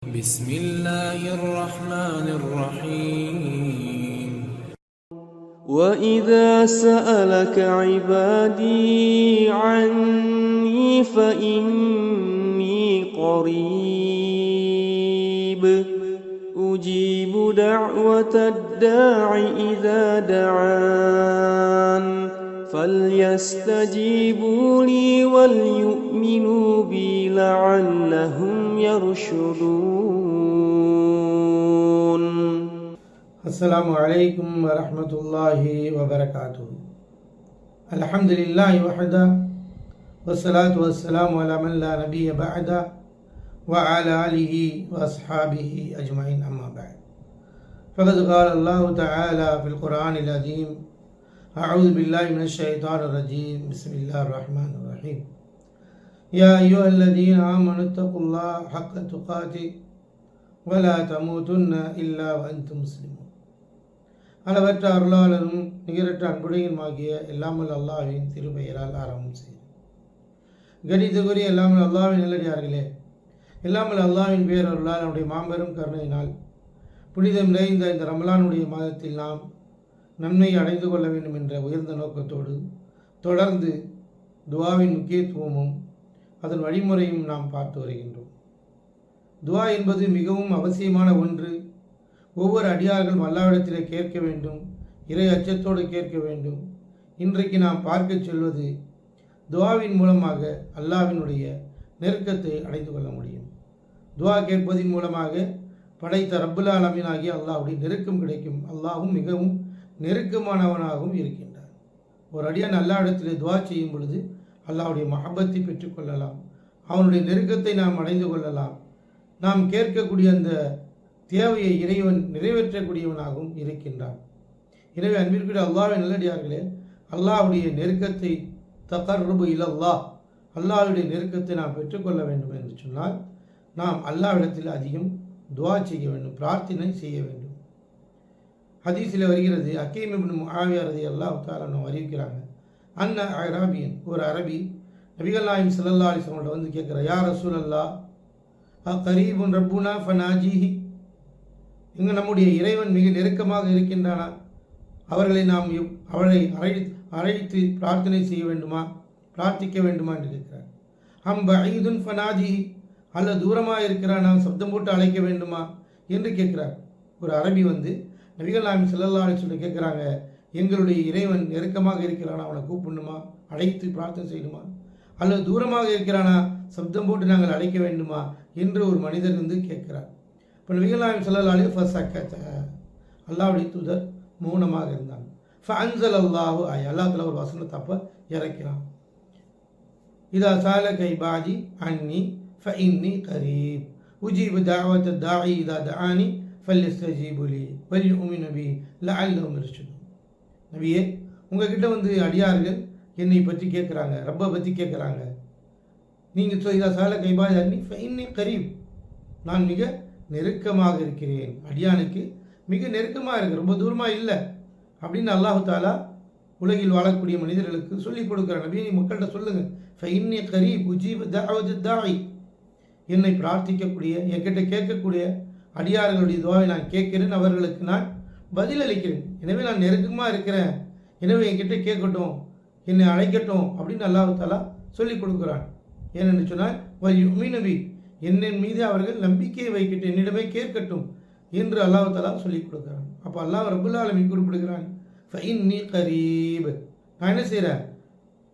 بسم الله الرحمن الرحيم. وإذا سألك عبادي عني فإني قريب. أجيب دعوة الداع إذا دعان. فليستجيبوا لي وليؤمنوا بي لعلهم يرشدون. السلام عليكم ورحمة الله وبركاته. الحمد لله وحده والصلاة والسلام على من لا نبي بعده وعلى آله وأصحابه أجمعين أما بعد. فقد قال الله تعالى في القرآن العظيم أعوذ بالله من الشيطان الرجيم بسم الله الرحمن الرحيم يا أيها الذين آمنوا اتقوا الله حق تقاته ولا تموتن إلا وأنتم مسلمون அளவற்ற அருளாளரும் நிகரற்ற அன்புடையுமாகிய எல்லாமல் அல்லாஹ்வின் திருப்பெயரால் ஆரம்பம் செய்யும் கணிதகுரிய எல்லாமல் அல்லாஹ்வின் நல்லடியார்களே எல்லாமல் அல்லாஹ்வின் பேரருளால் அவனுடைய மாபெரும் கருணையினால் புனிதம் நிறைந்த இந்த ரமலானுடைய மாதத்தில் நாம் நன்மை அடைந்து கொள்ள வேண்டும் என்ற உயர்ந்த நோக்கத்தோடு தொடர்ந்து துவாவின் முக்கியத்துவமும் அதன் வழிமுறையும் நாம் பார்த்து வருகின்றோம். துவா என்பது மிகவும் அவசியமான ஒன்று. ஒவ்வொரு அடியார்கள் வல்லாவிடத்திலே கேட்க வேண்டும் இறை அச்சத்தோடு கேட்க வேண்டும். இன்றைக்கு நாம் பார்க்க செல்வது துவாவின் மூலமாக அல்லாவினுடைய நெருக்கத்தை அடைந்து கொள்ள முடியும். துவா கேட்பதின் மூலமாக படைத்த ரப்புல் ஆலமீன் ஆகிய நெருக்கம் கிடைக்கும். அல்லாஹும் மிகவும் நெருக்கமானவனாகவும் இருக்கின்றார். ஒரு அடியான் அல்லாவிடத்திலே துவா செய்யும் பொழுது அல்லாவுடைய மகபத்தை பெற்றுக்கொள்ளலாம். அவனுடைய நெருக்கத்தை நாம் அடைந்து கொள்ளலாம். நாம் கேட்கக்கூடிய அந்த தேவையை இறைவன் நிறைவேற்றக்கூடியவனாகவும் இருக்கின்றான். எனவே அன்பிற்குரிய அல்லாவின் நல்லடியார்களே அல்லாஹ்வுடைய நெருக்கத்தை தகர்பு இல்லல்லா அல்லாவுடைய நெருக்கத்தை நாம் பெற்றுக்கொள்ள வேண்டும் என்று சொன்னால் நாம் அல்லாவிடத்தில் அதிகம் துவா செய்ய வேண்டும் பிரார்த்தனை செய்ய வேண்டும். ஹதீஸில் வருகிறது அக்கீம் இப்னு முஹாவியா ரதி அல்லா தாலான்னு அறிவிக்கிறாங்க. அன்ன அராபியன் ஒரு அரபி நபிகள் நாயம் சல்லா அலிஸ்வங்களோட வந்து கேட்குற யார் ரசூல் அல்லா கரீபுன் ரப்புனா ஃபனாஜிஹி இங்கு நம்முடைய இறைவன் மிக நெருக்கமாக இருக்கின்றானா? அவர்களை நாம் அவளை அழை அழைத்து பிரார்த்தனை செய்ய வேண்டுமா? பிரார்த்திக்க வேண்டுமா என்று கேட்கிறார். அம் பஈதுன் ஃபனாஜி அல்ல தூரமாக இருக்கிறானா சப்தம் போட்டு அழைக்க வேண்டுமா? என்று கேட்கிறார். ஒரு அரபி வந்து நபிகள் நாயம் செல்லல்லா சொல்லி கேட்குறாங்க எங்களுடைய இறைவன் நெருக்கமாக இருக்கிறானா? அவனை கூப்பிடணுமா? அழைத்து பிரார்த்தனை செய்யணுமா? அல்லது தூரமாக இருக்கிறானா? சப்தம் போட்டு நாங்கள் அழைக்க வேண்டுமா? என்று ஒரு மனிதர் வந்து கேட்கிறார். இப்போ நபிகள் நாயம் செல்லல்லாலே ஃபசக்கத்த அல்லாவுடைய தூதர் மௌனமாக இருந்தாங்க ஃபன்சல் அல்லாஹு ஆய் அல்லாஹ் ஒரு வசனத்தை அப்போ இறக்கிறான். இதா சால கை பாஜி அன்னி ஃபஇன்னி கரீப். உஜீப் தாவத் தாயி இதா தானி ஃபல்யஸ்தஜீபு லி உமி நபி லஅல்லஹும் யர்ஷுதூன் நபியே உங்ககிட்ட வந்து அடியார்கள் என்னை பற்றி கேட்குறாங்க ரப்பை பற்றி கேட்குறாங்க. நீங்கள் சொ இதா சால கை பாஜி அன்னி நான் மிக நெருக்கமாக இருக்கிறேன். அடியானுக்கு மிக நெருக்கமாக இருக்கு ரொம்ப தூரமாக இல்லை. அப்படின்னு அல்லாஹு தாலா உலகில் வாழக்கூடிய மனிதர்களுக்கு சொல்லிக் கொடுக்குற நபியை நீ மக்கள்கிட்ட சொல்லுங்கள் ஃபைன்னி கரீப் உஜீப் தாவத் தாய் என்னை பிரார்த்திக்கக்கூடிய என்கிட்ட கேட்கக்கூடிய அடியார்களுடைய துவாவை நான் கேட்கிறேன் அவர்களுக்கு நான் பதில் அளிக்கிறேன். எனவே நான் நெருக்கமாக இருக்கிறேன். எனவே என்கிட்ட கேட்கட்டும் என்னை அழைக்கட்டும் அப்படின்னு அல்லாஹாலா சொல்லிக் கொடுக்குறான். ஏனென்று சொன்னால் வல் யுமினபி என்னின் மீது அவர்கள் நம்பிக்கையை வைக்கட்டும் என்னிடமே கேட்கட்டும் என்று அல்லாஹாலா சொல்லிக் கொடுக்குறான். அப்போ அல்லாஹ் ரபுல்லாலமி குறிப்பிடுகிறான் ஃபைன் நீ கரீப். நான் என்ன செய்கிறேன்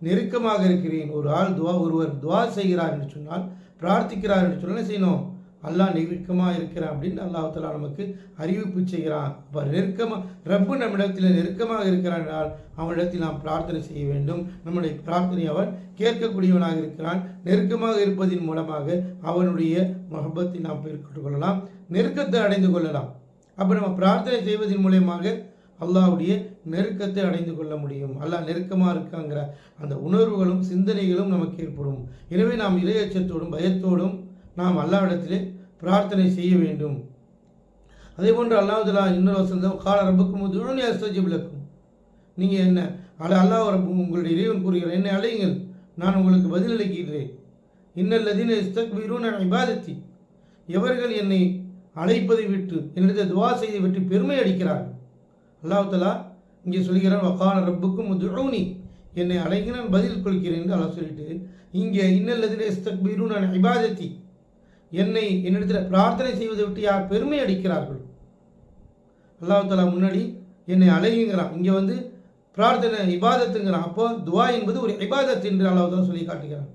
நெருக்கமாக இருக்கிறேன். ஒரு ஆள் துவா ஒருவர் துவா செய்கிறார் என்று சொன்னால் பிரார்த்திக்கிறார் என்று சொன்னால் என்ன செய்யணும்? அல்லாஹ் நெருக்கமாக இருக்கிறான் அப்படின்னு அல்லாஹத்தலா நமக்கு அறிவிப்பு செய்கிறான். அப்போ நெருக்கமாக ரப்பு நம்மிடத்தில் நெருக்கமாக இருக்கிறான் என்றால் அவனிடத்தில் நாம் பிரார்த்தனை செய்ய வேண்டும். நம்முடைய பிரார்த்தனை அவன் கேட்கக்கூடியவனாக இருக்கிறான். நெருக்கமாக இருப்பதின் மூலமாக அவனுடைய முகப்பத்தை நாம் பெற்றுக்கொள்ளலாம் நெருக்கத்தை அடைந்து கொள்ளலாம். அப்போ நம்ம பிரார்த்தனை செய்வதன் மூலயமாக அல்லாவுடைய நெருக்கத்தை அடைந்து கொள்ள முடியும். அல்லாஹ் நெருக்கமாக இருக்காங்கிற அந்த உணர்வுகளும் சிந்தனைகளும் நமக்கு ஏற்படும். எனவே நாம் இளையச்சத்தோடும் பயத்தோடும் நாம் அல்லாவிடத்திலே பிரார்த்தனை செய்ய வேண்டும். அதே போன்று அல்லாஹுலா இன்னொரு வசந்தம் கால ரப்புக்கும் துணி அஸ்தஜிபிலக்கும் நீங்கள் என்ன? அல அல்லாஹ் ரப்பு உங்களுடைய இறைவன் கூறுகிறார். என்னை அழையுங்கள். நான் உங்களுக்கு பதிலளிக்கிறேன் இன்னல்லதீன இஸ்தக்பீரூன இபாதத்தி. எவர்கள் என்னை அழைப்பதை விட்டு என்னிடத்தை துவா செய்தை விட்டு பெருமை அடிக்கிறார்கள் அல்லாஹலா இங்கே சொல்கிறான் வக்கான ரப்புக்கும் துழூனி என்னை அழைங்க நான் பதில் கொடுக்கிறேன் என்று அல்லாஹ் சொல்லிட்டு இங்கே இன்னல்லதிலே இஸ்தக் நான் இபாதத்தி. என்னை என்னிடத்தில் பிரார்த்தனை செய்வதை விட்டு யார் பெருமை அடிக்கிறார்கள்? அல்லாஹ் முன்னாடி என்னை அழகுங்கிறான். இங்கே வந்து பிரார்த்தனை இபாதத்துங்கிறான். அப்போ துவா என்பது ஒரு இபாதத் என்று அல்லாஹ் சொல்லி காட்டுகிறான்.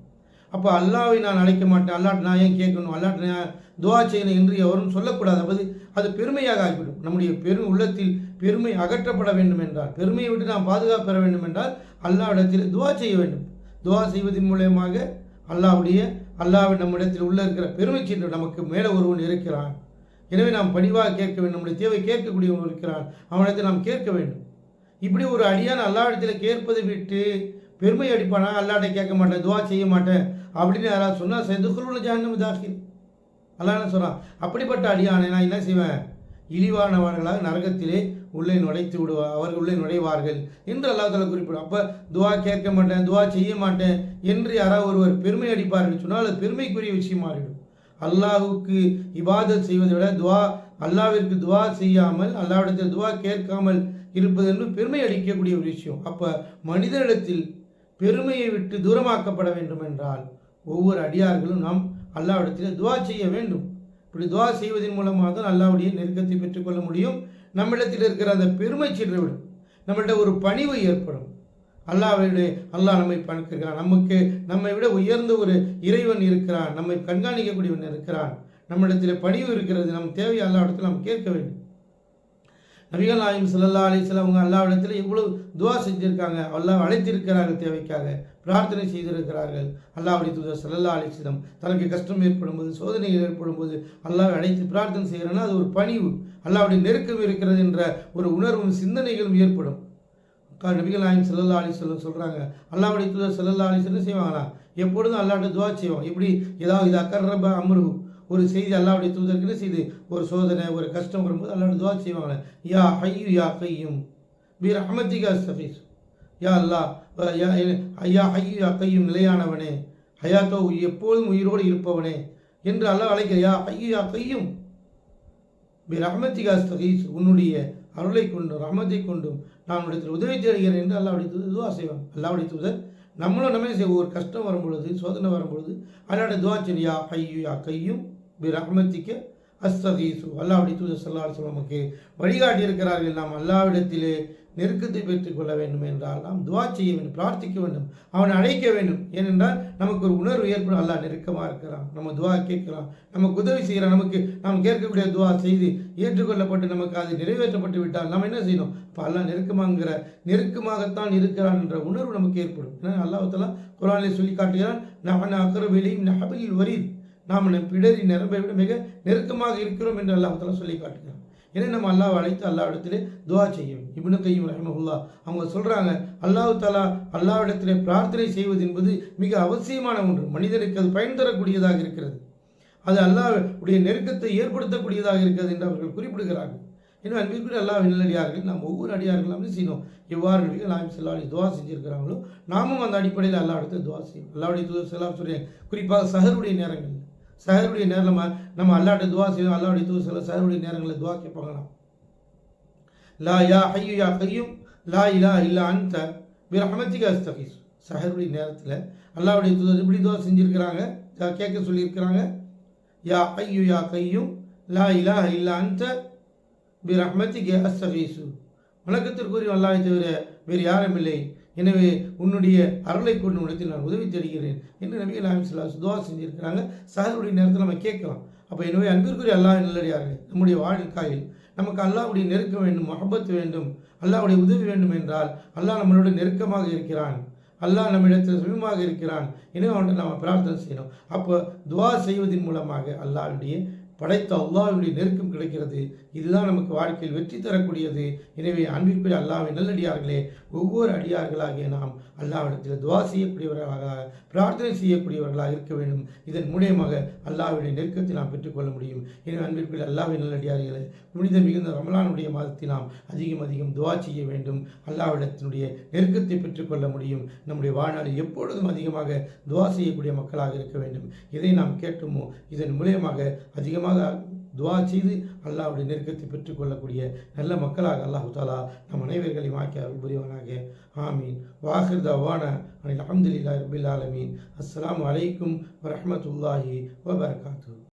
அப்போ அல்லாவை நான் அழைக்க மாட்டேன். அல்லாட்டு நான் ஏன் கேட்கணும்? அல்லாட்டு நான் துவா செய்யணும் என்று எவரும் சொல்லக்கூடாது. அப்போது அது பெருமையாக ஆகிவிடும். நம்முடைய பெரும் உள்ளத்தில் பெருமை அகற்றப்பட வேண்டும் என்றால் பெருமையை விட்டு நாம் பாதுகாப்பு பெற வேண்டும் என்றால் அல்லாவிடத்தில் துவா செய்ய வேண்டும். துவா செய்வதன் மூலயமாக அல்லாவுடைய அல்லாவின் நம்மிடத்தில் உள்ள இருக்கிற பெருமை சென்று நமக்கு மேலே ஒருவன் இருக்கிறான். எனவே நாம் பணிவாக கேட்க வேண்டும் நம்முடைய தேவை கேட்கக்கூடியவன் இருக்கிறான். அவனிடத்தில் நாம் கேட்க வேண்டும். இப்படி ஒரு அடியான அல்லாவிடத்தில் கேட்பதை விட்டு பெருமை அடிப்பானா? அல்லாட்ட கேட்க மாட்டேன் துவா செய்ய மாட்டேன் அப்படின்னு யாராவது சொன்னால் செதுக்குள்ள ஜானம் தாக்கில் அல்லான்னு சொல்கிறான் அப்படிப்பட்ட அடியானை நான் என்ன செய்வேன்? இழிவானவர்களாக நரகத்திலே உள்ளே நுழைத்து விடுவா அவர்கள் உள்ளே நுழைவார்கள். என்று அல்லாஹ் தலா குறிப்பிடும் அப்போ துவா கேட்க மாட்டேன் துவா செய்ய மாட்டேன் என்று யாராவது ஒருவர் பெருமை அடிப்பார்கள் சொன்னால் அது பெருமைக்குரிய விஷயம் அல்லாஹுக்கு இபாதத் செய்வதை விட துவா அல்லாவிற்கு துவா செய்யாமல் அல்லாவிடத்தில் துவா கேட்காமல் இருப்பது என்று பெருமை அடிக்கக்கூடிய ஒரு விஷயம். அப்போ மனிதனிடத்தில் பெருமையை விட்டு தூரமாக்கப்பட வேண்டும் என்றால் ஒவ்வொரு அடியார்களும் நாம் அல்லாவிடத்தில் துவா செய்ய வேண்டும். இப்படி துவா செய்வதன் மூலமாக தான் அல்லாவுடைய நெருக்கத்தை பெற்றுக்கொள்ள முடியும். நம்மிடத்தில் இருக்கிற அந்த பெருமை சென்று விடும் ஒரு பணிவு ஏற்படும். அல்லாவுடைய அல்லாஹ் நம்மை பணக்கிறான் நமக்கு நம்மை விட உயர்ந்த ஒரு இறைவன் இருக்கிறான். நம்மை கண்காணிக்கக்கூடியவன் இருக்கிறான். நம்மிடத்தில் பணிவு இருக்கிறது. நம் தேவை அல்லாவிடத்தில் நாம் கேட்க வேண்டும். நபிகள் நாயம் சல்லா அலிஸ்லாம் அவங்க அல்லாவிடத்தில் இவ்வளவு துவா செஞ்சுருக்காங்க. அல்லாஹ் அழைத்திருக்கிறார்கள் தேவைக்காக. பிரார்த்தனை செய்திருக்கிறார்கள். அல்லாவுடைய தூதர் சல்லல்லா அலிஸ்லம் தனக்கு கஷ்டம் ஏற்படும் போது சோதனைகள் ஏற்படும் போது அல்லாவை அழைத்து பிரார்த்தனை செய்கிறேன்னா அது ஒரு பணிவு. அல்லாவுடைய நெருக்கம் இருக்கிறது என்ற ஒரு உணர்வும் சிந்தனைகளும் ஏற்படும். கா- நபிகள் நாயம் சல்லல்லா அலிஸ்லம் சொல்கிறாங்க அல்லாவுடைய தூதர் சல்லல்லா அலிஸ்லம் செய்வாங்களா எப்பொழுதும் அல்லாட்ட துவா செய்வோம் எப்படி? ஏதாவது இது அக்கர்ரப அம்ரு ஒரு செய்தி அல்லாவுடைய தூதருக்கு செய்து? ஒரு சோதனை ஒரு கஷ்டம் வரும்போது அல்லாட்ட துவா செய்வாங்க. யா ஹையு யா கையும் பி ரஹமத்திகா சஃபீஸ் யா அல்லா ஐயா ஐயா ஹையு யா கையும் நிலையானவனே. ஹயாத்தோ எப்போதும் உயிரோடு இருப்பவனே என்று அல்லாஹ் அழைக்கிற யா ஹையு யா கையும். பி ரஹமத்திகா உன்னுடைய அருளை கொண்டும் ரஹமத்தை கொண்டும் நான் உன்னிடத்தில் உதவி தேடுகிறேன் என்று அல்லாஹ் தூதர் துவா செய்வாங்க அல்லாவுடைய தூதர் நம்மளும் நம்ம செய்வோம்? ஒரு கஷ்டம் வரும்பொழுது சோதனை வரும்பொழுது அல்லாட துவா செய்ய யா யா கையும் பி ரஹமத்திக்க அஸ்தகீசு அல்லாவுடைய தூதர் சல்லா நமக்கு வழிகாட்டி இருக்கிறார்கள் நாம் அல்லாவிடத்திலே நெருக்கத்தை பெற்றுக்கொள்ள வேண்டும் என்றால் நாம் துவா செய்ய வேண்டும் பிரார்த்திக்க வேண்டும் அவனை அழைக்க வேண்டும். ஏனென்றால் நமக்கு ஒரு உணர்வு ஏற்படும். அல்லா நெருக்கமாக இருக்கிறான். நம்ம துவா கேட்கலாம் நமக்கு உதவி செய்கிறான். நமக்கு நாம் கேட்கக்கூடிய துவா செய்து ஏற்றுக்கொள்ளப்பட்டு நமக்கு அது நிறைவேற்றப்பட்டு விட்டால் நாம் என்ன செய்யணும்? இப்போ அல்லா நெருக்கமாங்கிற நெருக்கமாகத்தான் இருக்கிறான் என்ற உணர்வு நமக்கு ஏற்படும். ஏன்னா அல்லாஹத்தெல்லாம் குரானிலே சொல்லி காட்டுகிறான் நான் வெளியும் நகபில் வரி நாம் பிடரி நிரம்பை விட மிக நெருக்கமாக இருக்கிறோம் என்று அல்லாஹத்தெல்லாம் சொல்லி காட்டுகிறான். ஏன்னா நம்ம அல்லாஹ் அழைத்து அல்லாவிடத்திலே துவா செய்யும். இப்னு கையும் ரஹமஹுல்லா அவங்க சொல்கிறாங்க அல்லாஹ் தாலா அல்லாவிடத்திலே பிரார்த்தனை செய்வது என்பது மிக அவசியமான ஒன்று. மனிதனுக்கு அது பயன் தரக்கூடியதாக இருக்கிறது. அது அல்லாவுடைய நெருக்கத்தை ஏற்படுத்தக்கூடியதாக இருக்கிறது என்று அவர்கள் குறிப்பிடுகிறார்கள். இன்னும் அன்பிற்குரிய அல்லாஹ் நல்லடியார்கள் நாம் ஒவ்வொரு அடியார்கள் நாம் செய்யணும்? எவ்வாறு நபிகள் நாம் செல்லாடி துவா செஞ்சுருக்கிறாங்களோ நாமும் அந்த அடிப்படையில் அல்லா இடத்துல துவா செய்யும் அல்லாவுடைய துவா செல்லாம் சொல்கிறேன் குறிப்பாக சஹருடைய நேரங்கள் சகருடைய நேரம் நம்ம நம்ம அல்லாட்ட துவா செய்வோம் அல்லாவுடைய தூதர் செல்ல சஹருடைய நேரங்களில் துவா கேட்பாங்களாம் லா யா ஹையு யா கையும் லா இலா இல்லா வீர பிரஹமத்திக அஸ்தகீஸ் சஹருடைய நேரத்தில் அல்லாவுடைய தூதர் இப்படி துவா செஞ்சுருக்கிறாங்க கேட்க சொல்லியிருக்கிறாங்க. யா ஐயு யா கையும் லா இலா இல்லா அந்த பி ரஹ்மத்திக்கு அஸ்தகீசு வணக்கத்திற்குரிய அல்லாவை தவிர வேறு யாரும் இல்லை. எனவே உன்னுடைய அருளை கொண்டு உனத்தில் நான் உதவி தேடுகிறேன் என்று நபிகள் அலாம் சொல்லா துவா செஞ்சுருக்கிறாங்க. சாருடைய நேரத்தில் நம்ம கேட்கலாம். அப்போ எனவே அன்பிற்குரிய அல்லாஹ் நல்லடியார்கள் நம்முடைய வாழ்க்கையில் நமக்கு அல்லாஹ்வுடைய நெருக்கம் வேண்டும் மஹபத் வேண்டும் அல்லாஹ்வுடைய உதவி வேண்டும் என்றால் அல்லாஹ் நம்மளோட நெருக்கமாக இருக்கிறான். அல்லாஹ் நம்மிடத்தில் சுயமாக இருக்கிறான். எனவே அவன்கிட்ட நம்ம பிரார்த்தனை செய்யணும். அப்போ துவா செய்வதன் மூலமாக அல்லாஹ்வுடைய படைத்த அல்லாஹ்வுடைய நெருக்கம் கிடைக்கிறது. இதுதான் நமக்கு வாழ்க்கையில் வெற்றி தரக்கூடியது. எனவே அன்பிற்குரிய அல்லாவை நல்லடியார்களே ஒவ்வொரு அடியார்களாகிய நாம் அல்லாவிடத்தில் துவா செய்யக்கூடியவர்களாக பிரார்த்தனை செய்யக்கூடியவர்களாக இருக்க வேண்டும். இதன் மூலியமாக அல்லாவுடைய நெருக்கத்தை நாம் பெற்றுக்கொள்ள முடியும். எனவே அன்பிற்குரிய அல்லாவை நல்லடியார்களே புனித மிகுந்த ரமலானுடைய மாதத்தில் நாம் அதிகம் அதிகம் துவா செய்ய வேண்டும். அல்லாஹ்விடத்தினுடைய நெருக்கத்தை பெற்றுக்கொள்ள முடியும். நம்முடைய வாழ்நாளில் எப்பொழுதும் அதிகமாக துவா செய்யக்கூடிய மக்களாக இருக்க வேண்டும். இதை நாம் கேட்டுமோ இதன் மூலியமாக அதிகமாக அதிகமாக துவா செய்து அல்லாவுடைய நெருக்கத்தை பெற்றுக்கொள்ளக்கூடிய நல்ல மக்களாக அல்லாஹு தாலா நம் அனைவர்களையும் ஆக்கி அருள் புரிவானாக. ஆமீன். வாஹிர் தவான அனில் அஹமதுல்லா ரபில் ஆலமீன். அஸ்லாம் அலைக்கும் வரமத்துல்லாஹி வபர்காத்து